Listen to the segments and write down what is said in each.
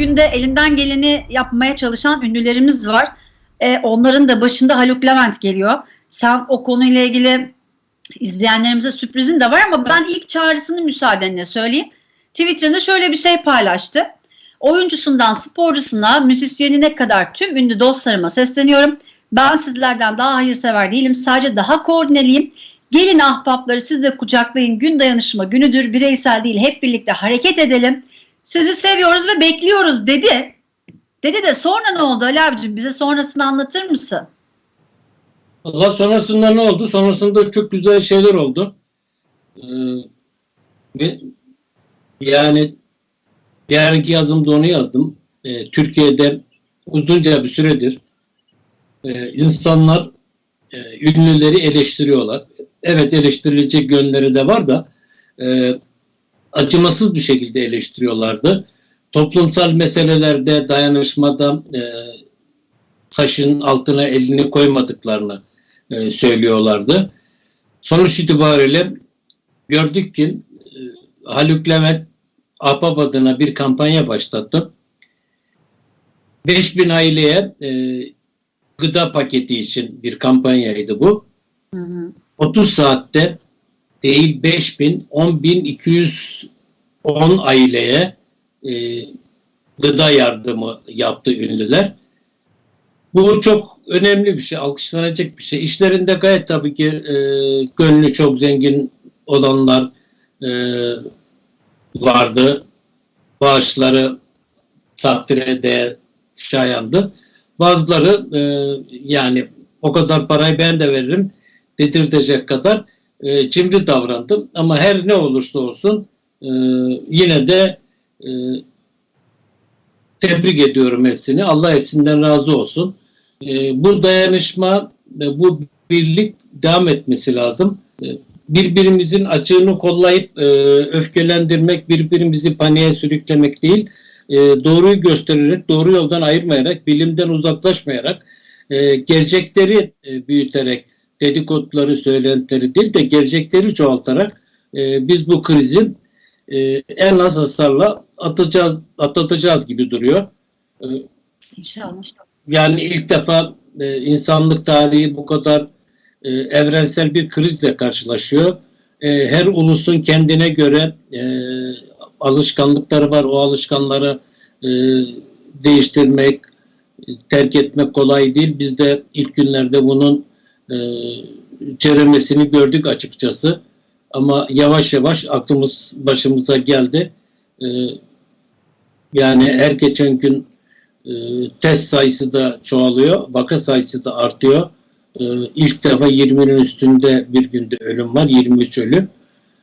bugün de elinden geleni yapmaya çalışan ünlülerimiz var. E, onların da başında Haluk Levent geliyor. Sen o konuyla ilgili izleyenlerimize sürprizin de var ama ben ilk çağrısını müsaadenle söyleyeyim. Twitter'da şöyle bir şey paylaştı. Oyuncusundan sporcusuna, müzisyenine kadar tüm ünlü dostlarıma sesleniyorum. Ben sizlerden daha hayırsever değilim. Sadece daha koordineliyim. Gelin ahbapları siz de kucaklayın. Gün dayanışma günüdür. Bireysel değil hep birlikte hareket edelim. Sizi seviyoruz ve bekliyoruz dedi. Dedi de sonra ne oldu Ali abicim? Bize sonrasını anlatır mısın? Allah sonrasında ne oldu? Sonrasında çok güzel şeyler oldu. Ee, yani yarınki yazımda onu yazdım. Ee, Türkiye'de uzunca bir süredir e, insanlar e, ünlüleri eleştiriyorlar. Evet eleştirilecek yönleri de var da e, acımasız bir şekilde eleştiriyorlardı. Toplumsal meselelerde dayanışmada e, taşın altına elini koymadıklarını e, söylüyorlardı. Sonuç itibariyle gördük ki e, Haluk Levent APAP adına bir kampanya başlattı. 5000 aileye e, gıda paketi için bir kampanyaydı bu. Hı hı. 30 saatte değil 5000, 10.210 aileye e, gıda yardımı yaptı ünlüler. Bu çok önemli bir şey, alkışlanacak bir şey. İşlerinde gayet tabii ki e, gönlü çok zengin olanlar e, vardı. Bağışları takdire değer şayandı. Bazıları e, yani o kadar parayı ben de veririm dedirtecek kadar e, cimri davrandım. Ama her ne olursa olsun e, yine de e, tebrik ediyorum hepsini. Allah hepsinden razı olsun. E, bu dayanışma, e, bu birlik devam etmesi lazım. E, birbirimizin açığını kollayıp e, öfkelendirmek, birbirimizi paniğe sürüklemek değil, e, doğruyu göstererek, doğru yoldan ayırmayarak, bilimden uzaklaşmayarak, e, gerçekleri e, büyüterek, dedikoduları, söylentileri değil de gerçekleri çoğaltarak e, biz bu krizi e, en az hasarla atacağız, atlatacağız gibi duruyor. E, İnşallah. yani ilk defa e, insanlık tarihi bu kadar e, evrensel bir krizle karşılaşıyor. E, her ulusun kendine göre e, alışkanlıkları var. O alışkanları e, değiştirmek, terk etmek kolay değil. Biz de ilk günlerde bunun e, ceremesini gördük açıkçası. Ama yavaş yavaş aklımız başımıza geldi. E, yani her geçen gün e, test sayısı da çoğalıyor, vaka sayısı da artıyor. E, ilk defa 20'nin üstünde bir günde ölüm var, 23 ölüm.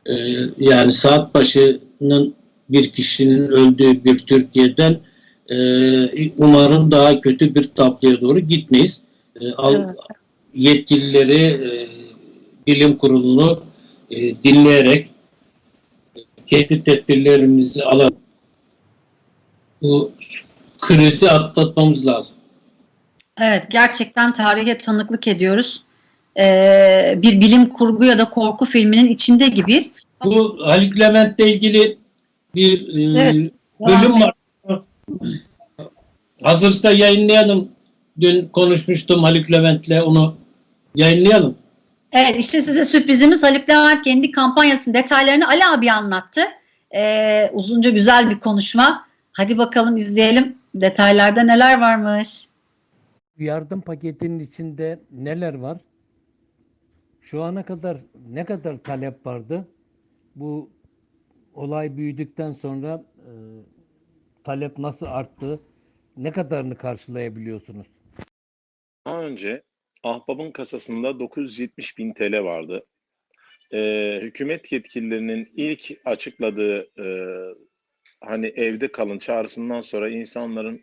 E, yani saat başının bir kişinin öldüğü bir Türkiye'den e, umarım daha kötü bir tabloya doğru gitmeyiz. E, al, Evet. Yetkilileri, e, bilim kurulunu e, dinleyerek kendi tedbirlerimizi alarak bu krizi atlatmamız lazım. Evet gerçekten tarihe tanıklık ediyoruz. Ee, bir bilim kurgu ya da korku filminin içinde gibiyiz. Bu Haluk Levent'le ilgili bir e, Evet. bölüm var. Hazırsa yayınlayalım. Dün konuşmuştum Haluk Levent'le onu yayınlayalım. Evet işte size sürprizimiz Haluk Levent kendi kampanyasının detaylarını Ali abi anlattı. Ee, uzunca güzel bir konuşma. Hadi bakalım izleyelim detaylarda neler varmış. yardım paketinin içinde neler var? Şu ana kadar ne kadar talep vardı? Bu olay büyüdükten sonra e, talep nasıl arttı? Ne kadarını karşılayabiliyorsunuz? Daha önce Ahbap'ın kasasında 970 bin TL vardı. Ee, hükümet yetkililerinin ilk açıkladığı e, hani evde kalın çağrısından sonra insanların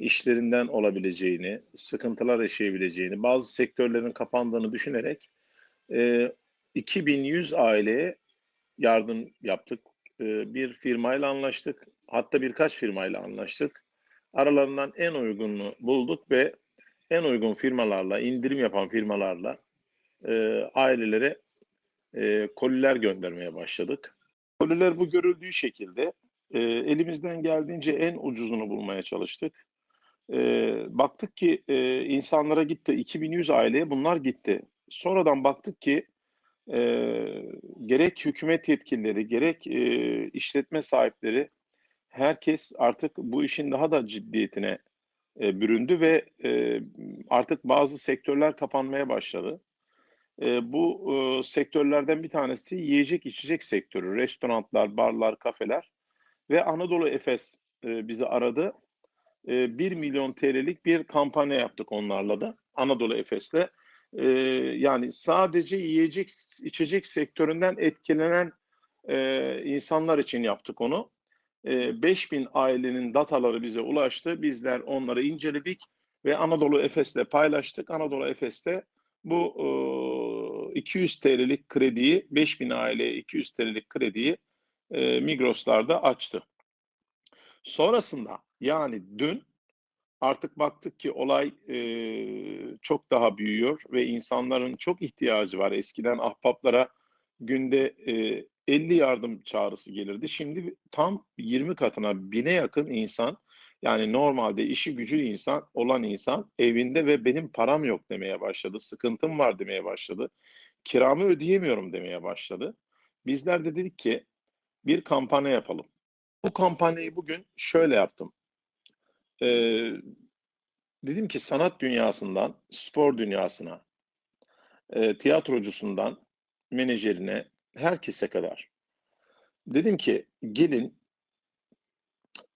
işlerinden olabileceğini, sıkıntılar yaşayabileceğini, bazı sektörlerin kapandığını düşünerek e, 2100 aileye yardım yaptık. E, bir firmayla anlaştık. Hatta birkaç firmayla anlaştık. Aralarından en uygununu bulduk ve en uygun firmalarla, indirim yapan firmalarla e, ailelere e, koliler göndermeye başladık. Koliler bu görüldüğü şekilde e, elimizden geldiğince en ucuzunu bulmaya çalıştık. E, baktık ki e, insanlara gitti 2100 aileye bunlar gitti. Sonradan baktık ki e, gerek hükümet yetkilileri gerek e, işletme sahipleri herkes artık bu işin daha da ciddiyetine e, büründü ve e, artık bazı sektörler kapanmaya başladı. E, bu e, sektörlerden bir tanesi yiyecek içecek sektörü. Restoranlar, barlar, kafeler ve Anadolu Efes e, bizi aradı. E, 1 milyon TL'lik bir kampanya yaptık onlarla da Anadolu Efes'le. E, yani sadece yiyecek içecek sektöründen etkilenen e, insanlar için yaptık onu. E, 5000 ailenin dataları bize ulaştı. Bizler onları inceledik ve Anadolu Efes'le paylaştık. Anadolu Efes'te bu e, 200 TL'lik krediyi 5000 aileye 200 TL'lik krediyi e, Migros'larda açtı. Sonrasında yani dün artık baktık ki olay e, çok daha büyüyor ve insanların çok ihtiyacı var. Eskiden ahbaplara günde e, 50 yardım çağrısı gelirdi. Şimdi tam 20 katına bine yakın insan yani normalde işi gücü insan olan insan evinde ve benim param yok demeye başladı. Sıkıntım var demeye başladı. Kiramı ödeyemiyorum demeye başladı. Bizler de dedik ki bir kampanya yapalım. Bu kampanyayı bugün şöyle yaptım. Ee, dedim ki sanat dünyasından spor dünyasına, e, tiyatrocusundan menajerine, herkese kadar. Dedim ki gelin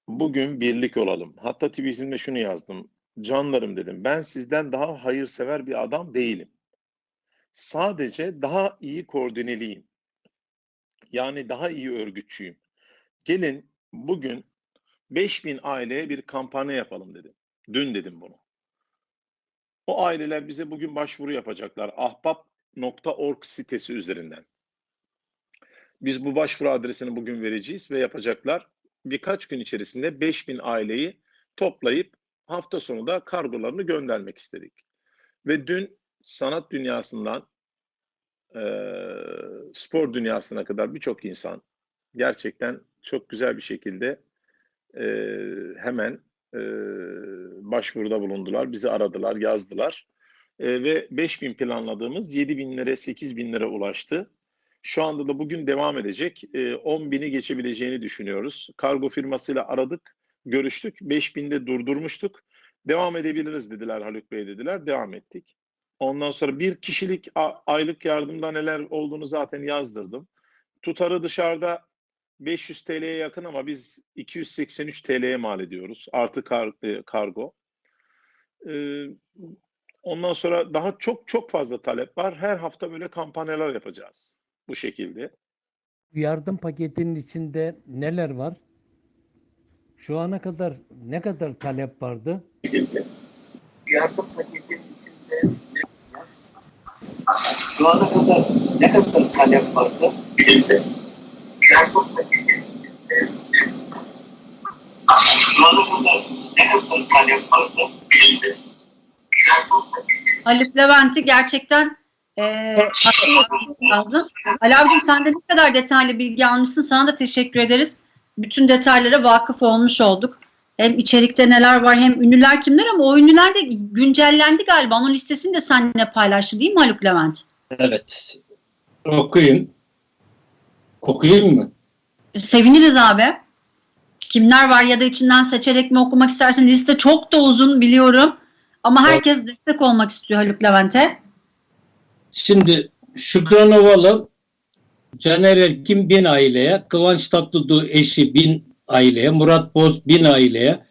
bugün birlik olalım. Hatta tweetimde şunu yazdım. Canlarım dedim. Ben sizden daha hayırsever bir adam değilim. Sadece daha iyi koordineliyim. Yani daha iyi örgütçüyüm. Gelin bugün 5000 aileye bir kampanya yapalım dedim. Dün dedim bunu. O aileler bize bugün başvuru yapacaklar. ahbap.org sitesi üzerinden. Biz bu başvuru adresini bugün vereceğiz ve yapacaklar. Birkaç gün içerisinde 5000 aileyi toplayıp hafta sonu da kargolarını göndermek istedik. Ve dün sanat dünyasından e, spor dünyasına kadar birçok insan gerçekten çok güzel bir şekilde e, hemen e, başvuruda bulundular. Bizi aradılar, yazdılar. E, ve 5000 planladığımız 7000'lere, 8000'lere ulaştı. Şu anda da bugün devam edecek. E, 10 bini geçebileceğini düşünüyoruz. Kargo firmasıyla aradık, görüştük. 5000'de durdurmuştuk. Devam edebiliriz dediler Haluk Bey dediler. Devam ettik. Ondan sonra bir kişilik aylık yardımda neler olduğunu zaten yazdırdım. Tutarı dışarıda 500 TL'ye yakın ama biz 283 TL'ye mal ediyoruz. Artı kar, e, kargo. Ee, ondan sonra daha çok çok fazla talep var. Her hafta böyle kampanyalar yapacağız. Bu şekilde. Yardım paketinin içinde neler var? Şu ana kadar ne kadar talep vardı? yardım paketinin içinde ne var? Şu ana kadar ne kadar talep vardı? Yardım paketinin içinde? Şu ana kadar ne kadar talep vardı? Yardım paketinin Haluk Levent'i gerçekten e, etmek lazım. Ali abicim sen de ne kadar detaylı bilgi almışsın. Sana da teşekkür ederiz. Bütün detaylara vakıf olmuş olduk. Hem içerikte neler var hem ünlüler kimler ama o ünlüler de güncellendi galiba. Onun listesini de seninle paylaştı değil mi Haluk Levent? Evet. Okuyayım. Okuyayım mı? Seviniriz abi. Kimler var ya da içinden seçerek mi okumak istersin? Liste çok da uzun biliyorum. Ama herkes destek olmak istiyor Haluk Levent'e. Şimdi Şükran Ovalı, Caner Erkin bin aileye, Kıvanç Tatlıtuğ eşi bin aileye, Murat Boz bin aileye,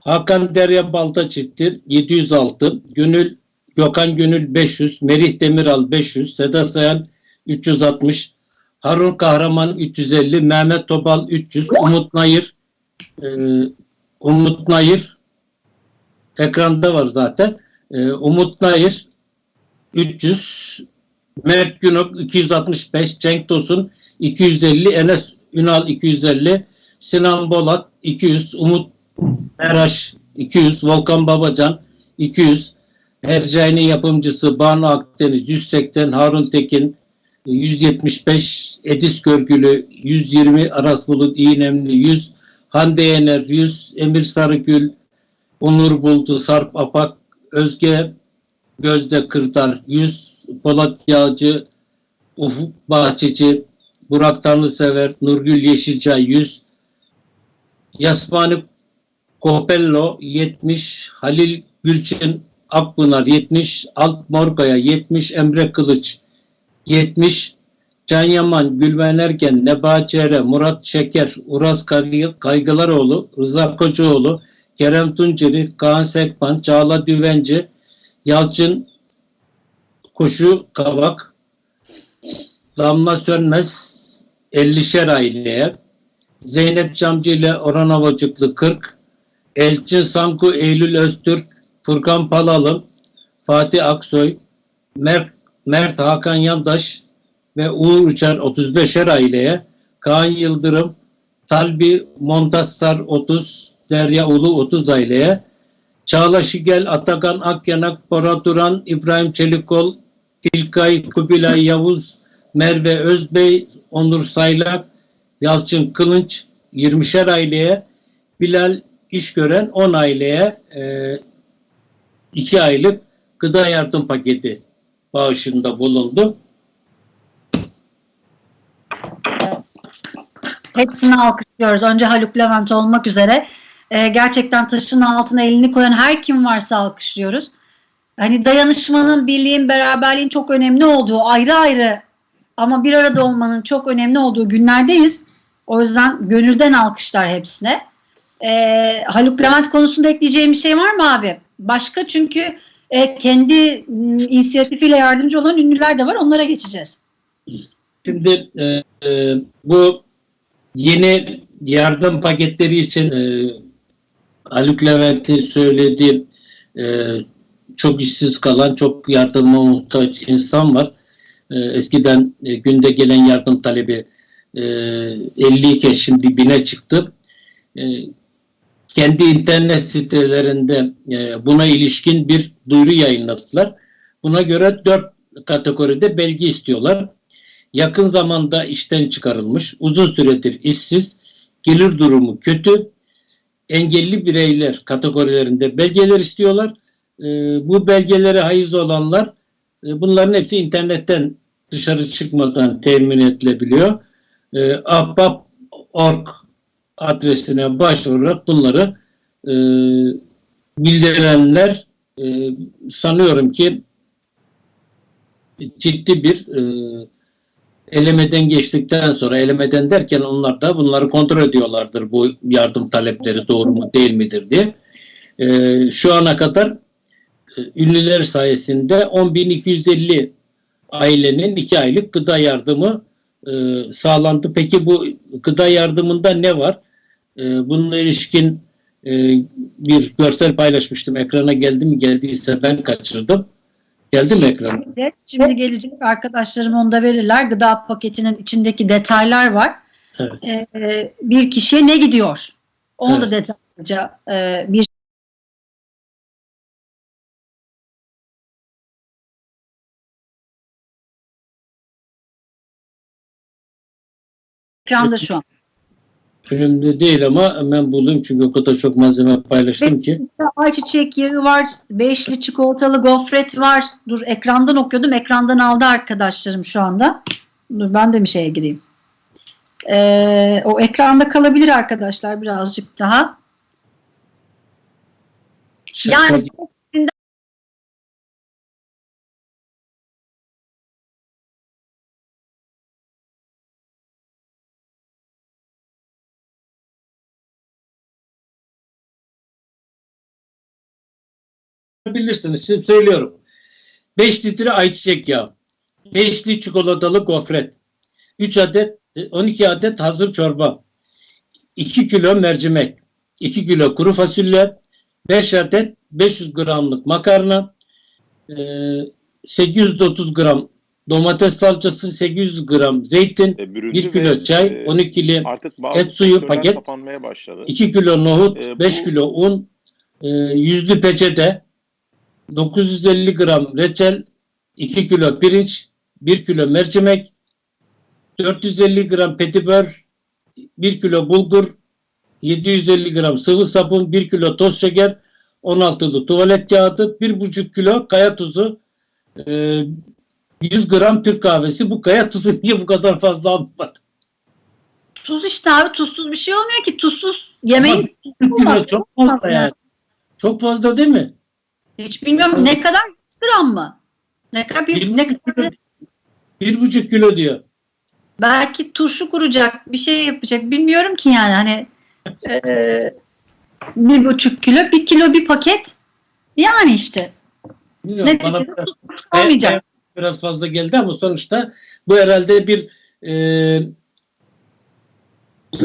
Hakan Derya Baltaçiftir 706, Gönül Gökhan Gönül 500, Merih Demiral 500, Seda Sayan 360, Harun Kahraman 350, Mehmet Topal 300, Umut Nayır e, Umut Nayır ekranda var zaten. E, Umut Nayır 300, Mert Günok 265, Cenk Tosun 250, Enes Ünal 250, Sinan Bolat 200, Umut Meraş 200, Volkan Babacan 200, Hercai'nin yapımcısı Banu Akdeniz 180, Harun Tekin 175, Edis Görgülü 120, Aras Bulut İğnemli 100, Hande Yener 100, Emir Sarıgül, Onur Buldu, Sarp Apak, Özge Gözde Kırdar 100, Polat Yağcı, Ufuk Bahçeci, Burak Tanrısever, Nurgül Yeşilçay 100, Yasmani Kopello 70, Halil Gülçin Akpınar 70, Alp Morkaya 70, Emre Kılıç 70, Can Yaman, Gülben Ergen, Nebahat Çehre, Murat Şeker, Uras Kay- Kaygılaroğlu, Rıza Koçoğlu, Kerem Tunceli, Kaan Sekban, Çağla Düvenci, Yalçın Koşu Kavak, Damla Sönmez 50'şer aileye, Zeynep Camcı ile Orhan Havacıklı 40, Elçin Sanku Eylül Öztürk, Furkan Palalı, Fatih Aksoy, Mert, Mert Hakan Yandaş ve Uğur Uçar 35'er aileye, Kaan Yıldırım, Talbi Montassar 30, Derya Ulu 30 aileye, Çağla Şigel, Atakan Akyanak, Bora Duran, İbrahim Çelikol, İlkay Kubilay Yavuz, Merve Özbey, Onur Saylak, Yalçın Kılınç 20'şer aileye, Bilal İşgören 10 aileye 2 aylık gıda yardım paketi bağışında bulundu. Hepsini alkışlıyoruz. Önce Haluk Levent olmak üzere. Ee, gerçekten taşın altına elini koyan her kim varsa alkışlıyoruz. Hani dayanışmanın, birliğin, beraberliğin çok önemli olduğu, ayrı ayrı ama bir arada olmanın çok önemli olduğu günlerdeyiz. O yüzden gönülden alkışlar hepsine. Ee, Haluk Levent konusunda ekleyeceğim bir şey var mı abi? Başka çünkü e, kendi inisiyatifiyle yardımcı olan ünlüler de var. Onlara geçeceğiz. Şimdi e, e, bu yeni yardım paketleri için e, Haluk Levent'in söylediği e, çok işsiz kalan, çok yardıma muhtaç insan var. E, eskiden e, günde gelen yardım talebi e, 50 iken şimdi 1000'e çıktı. E, kendi internet sitelerinde e, buna ilişkin bir duyuru yayınladılar. Buna göre dört kategoride belge istiyorlar yakın zamanda işten çıkarılmış, uzun süredir işsiz, gelir durumu kötü, engelli bireyler kategorilerinde belgeler istiyorlar. Ee, bu belgelere haiz olanlar e, bunların hepsi internetten dışarı çıkmadan temin edilebiliyor. Ee, ahbap.org adresine başvurarak bunları e, bildirenler e, sanıyorum ki ciddi bir e, elemeden geçtikten sonra elemeden derken onlar da bunları kontrol ediyorlardır bu yardım talepleri doğru mu değil midir diye. Ee, şu ana kadar e, ünlüler sayesinde 10.250 ailenin 2 aylık gıda yardımı e, sağlandı. Peki bu gıda yardımında ne var? E, bununla ilişkin e, bir görsel paylaşmıştım. Ekrana geldi mi geldiyse ben kaçırdım. Geldi mi ekrana? Şimdi, şimdi gelecek arkadaşlarım onu da verirler. Gıda paketinin içindeki detaylar var. Evet. Ee, bir kişiye ne gidiyor? Onu da Evet. detaylıca e, bir ekranda şu an. Önümde değil ama hemen bulayım çünkü o kadar çok malzeme paylaştım ki. Ayçiçek yağı var, beşli çikolatalı gofret var. Dur ekrandan okuyordum, ekrandan aldı arkadaşlarım şu anda. Dur ben de bir şeye gireyim. Ee, o ekranda kalabilir arkadaşlar birazcık daha. Yani bilirsiniz. Şimdi söylüyorum. 5 litre ayçiçek yağı. 5 litre çikolatalı gofret. 3 adet 12 adet hazır çorba. 2 kilo mercimek. 2 kilo kuru fasulye. 5 adet 500 gramlık makarna. eee, 830 gram domates salçası, 800 gram zeytin, E, büründü 1 kilo ve, çay, e, 12 kilo artık bazı et suyu paket, kapanmaya başladı. 2 kilo nohut, E, bu- 5 kilo un, e, yüzlü peçete, 950 gram reçel, 2 kilo pirinç, 1 kilo mercimek, 450 gram petibör, 1 kilo bulgur, 750 gram sıvı sabun, 1 kilo toz şeker, 16'lı tuvalet kağıdı, 1,5 kilo kaya tuzu, e, 100 gram Türk kahvesi. Bu kaya tuzu niye bu kadar fazla almadı? Tuz işte abi tuzsuz bir şey olmuyor ki. Tuzsuz yemeğin kilo çok fazla yani. Çok fazla değil mi? Hiç bilmiyorum ne kadar gram mı? Ne kadar bir, Bir ne kadar bir buçuk kilo diyor. belki turşu kuracak bir şey yapacak bilmiyorum ki yani hani eee, bir buçuk kilo bir kilo bir paket yani işte Bilmiyorum, ne bana biraz, olmayacak. biraz fazla geldi ama sonuçta bu herhalde bir e,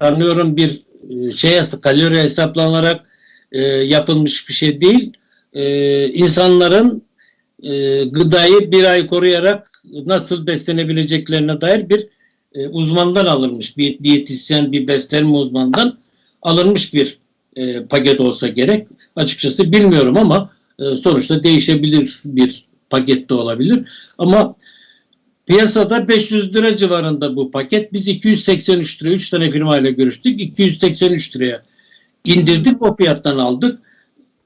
sanıyorum bir e, şeye kalori hesaplanarak e, yapılmış bir şey değil. E, insanların e, gıdayı bir ay koruyarak nasıl beslenebileceklerine dair bir e, uzmandan alınmış bir diyetisyen bir beslenme uzmanından alınmış bir e, paket olsa gerek. Açıkçası bilmiyorum ama e, sonuçta değişebilir bir paket de olabilir. Ama piyasada 500 lira civarında bu paket. Biz 283 liraya 3 tane firmayla görüştük. 283 liraya indirdik. O fiyattan aldık.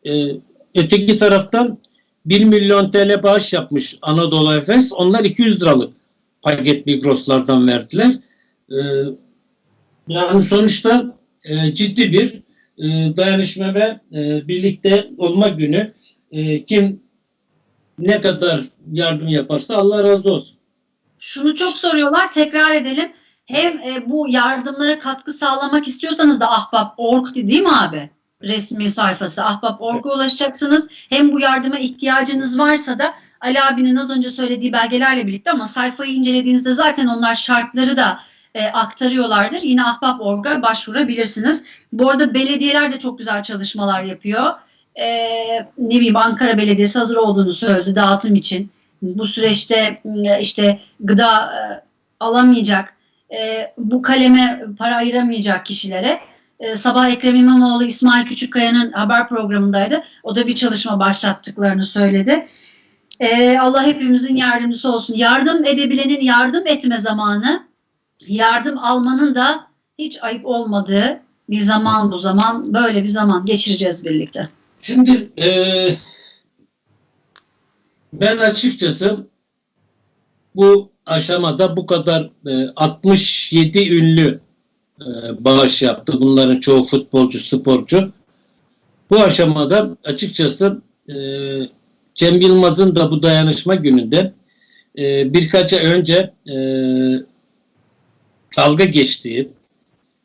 Ee, öteki taraftan 1 milyon TL bağış yapmış Anadolu Efes. Onlar 200 liralık paket Migros'lardan verdiler. Ee, yani sonuçta e, ciddi bir e, dayanışma ve e, birlikte olma günü. E, kim ne kadar yardım yaparsa Allah razı olsun. Şunu çok soruyorlar tekrar edelim. Hem e, bu yardımlara katkı sağlamak istiyorsanız da ahbap.org değil mi abi? Resmi sayfası ahbap.org'a ulaşacaksınız. Hem bu yardıma ihtiyacınız varsa da Ali abinin az önce söylediği belgelerle birlikte ama sayfayı incelediğinizde zaten onlar şartları da e, aktarıyorlardır. Yine ahbap.org'a başvurabilirsiniz. Bu arada belediyeler de çok güzel çalışmalar yapıyor. E, ne bileyim Ankara Belediyesi hazır olduğunu söyledi dağıtım için. Bu süreçte işte gıda e, alamayacak, e, bu kaleme para ayıramayacak kişilere e, sabah Ekrem İmamoğlu İsmail Küçükkaya'nın haber programındaydı. O da bir çalışma başlattıklarını söyledi. E, Allah hepimizin yardımcısı olsun. Yardım edebilenin yardım etme zamanı, yardım almanın da hiç ayıp olmadığı bir zaman bu zaman. Böyle bir zaman geçireceğiz birlikte. Şimdi e, ben açıkçası bu aşamada bu kadar e, 67 ünlü e, bağış yaptı. Bunların çoğu futbolcu, sporcu. Bu aşamada açıkçası e, Cem Yılmaz'ın da bu dayanışma gününde e, birkaç ay önce e, dalga geçtiği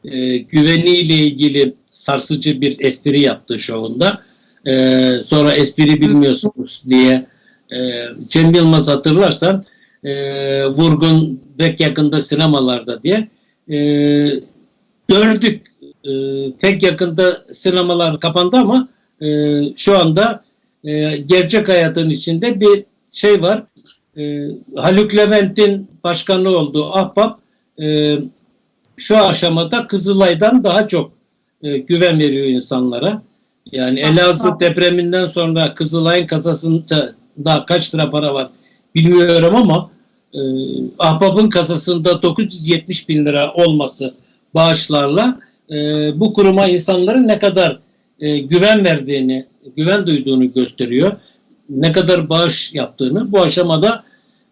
e, güveniyle ilgili sarsıcı bir espri yaptığı şovunda e, sonra espri bilmiyorsunuz diye e, Cem Yılmaz hatırlarsan e, vurgun pek yakında sinemalarda diye e, gördük. E, pek yakında sinemalar kapandı ama e, şu anda e, gerçek hayatın içinde bir şey var. E, Haluk Levent'in başkanı olduğu Ahbap e, şu aşamada Kızılay'dan daha çok e, güven veriyor insanlara. Yani Elazığ depreminden sonra Kızılay'ın kasasında daha kaç lira para var bilmiyorum ama e, Ahbap'ın kasasında 970 bin lira olması bağışlarla e, bu kuruma insanların ne kadar e, güven verdiğini, güven duyduğunu gösteriyor. Ne kadar bağış yaptığını bu aşamada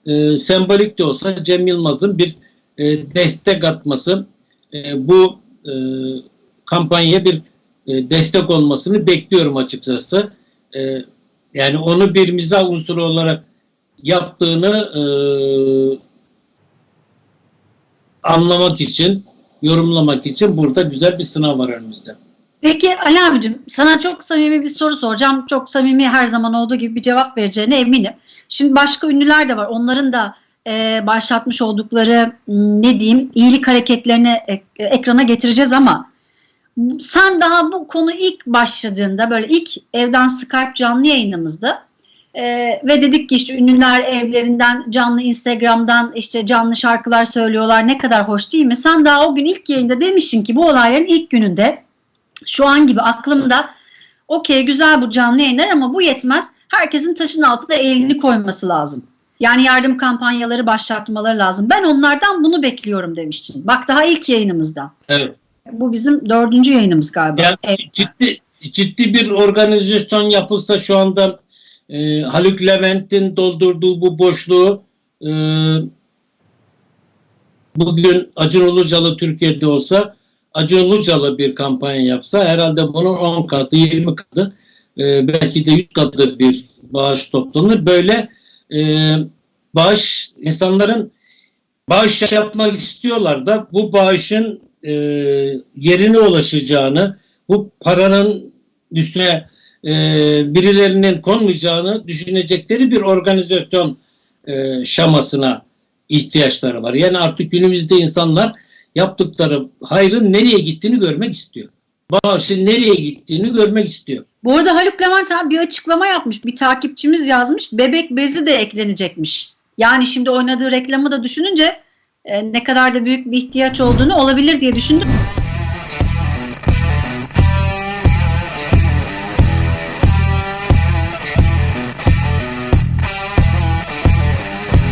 e, sembolik de olsa Cem Yılmaz'ın bir e, destek atması e, bu e, kampanyaya bir e, destek olmasını bekliyorum açıkçası. E, yani onu bir mizah unsuru olarak yaptığını e, anlamak için, yorumlamak için burada güzel bir sınav var önümüzde. Peki Ali abicim sana çok samimi bir soru soracağım. Çok samimi her zaman olduğu gibi bir cevap vereceğine eminim. Şimdi başka ünlüler de var. Onların da e, başlatmış oldukları ne diyeyim iyilik hareketlerini ek- ekrana getireceğiz ama sen daha bu konu ilk başladığında böyle ilk evden Skype canlı yayınımızda e, ve dedik ki işte ünlüler evlerinden canlı Instagram'dan işte canlı şarkılar söylüyorlar ne kadar hoş değil mi? Sen daha o gün ilk yayında demişsin ki bu olayların ilk gününde şu an gibi aklımda okey güzel bu canlı yayınlar ama bu yetmez. Herkesin taşın altına elini koyması lazım. Yani yardım kampanyaları başlatmaları lazım. Ben onlardan bunu bekliyorum demiştin. Bak daha ilk yayınımızda. Evet. Bu bizim dördüncü yayınımız galiba. Yani Evet. ciddi ciddi bir organizasyon yapılsa şu anda e, Haluk Levent'in doldurduğu bu boşluğu e, bugün Acun Ilıcalı Türkiye'de olsa Acun Ilıcalı bir kampanya yapsa herhalde bunun 10 katı 20 katı e, belki de 100 katı bir bağış toplanır. Böyle e, bağış insanların bağış yapmak istiyorlar da bu bağışın e, yerine ulaşacağını bu paranın üstüne e, birilerinin konmayacağını düşünecekleri bir organizasyon e, şamasına ihtiyaçları var. Yani artık günümüzde insanlar yaptıkları hayrın nereye gittiğini görmek istiyor. Bağışın nereye gittiğini görmek istiyor. Bu arada Haluk Levent abi bir açıklama yapmış. Bir takipçimiz yazmış. Bebek bezi de eklenecekmiş. Yani şimdi oynadığı reklamı da düşününce e, ne kadar da büyük bir ihtiyaç olduğunu olabilir diye düşündüm.